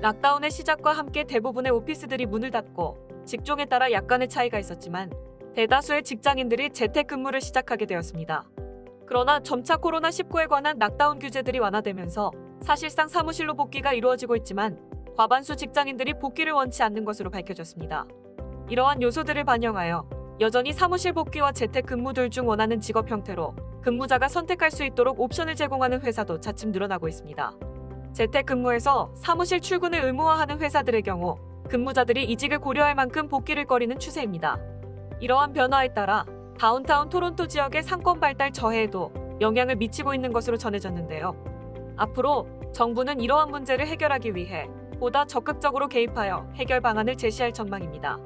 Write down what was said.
락다운의 시작과 함께 대부분의 오피스들이 문을 닫고 직종에 따라 약간의 차이가 있었지만 대다수의 직장인들이 재택근무를 시작하게 되었습니다. 그러나 점차 코로나19에 관한 락다운 규제들이 완화되면서 사실상 사무실로 복귀가 이루어지고 있지만 과반수 직장인들이 복귀를 원치 않는 것으로 밝혀졌습니다. 이러한 요소들을 반영하여 여전히 사무실 복귀와 재택근무 둘 중 원하는 직업 형태로 근무자가 선택할 수 있도록 옵션을 제공하는 회사도 차츰 늘어나고 있습니다. 재택근무에서 사무실 출근을 의무화하는 회사들의 경우 근무자들이 이직을 고려할 만큼 복귀를 꺼리는 추세입니다. 이러한 변화에 따라 다운타운 토론토 지역의 상권 발달 저해에도 영향을 미치고 있는 것으로 전해졌는데요. 앞으로 정부는 이러한 문제를 해결하기 위해 보다 적극적으로 개입하여 해결 방안을 제시할 전망입니다.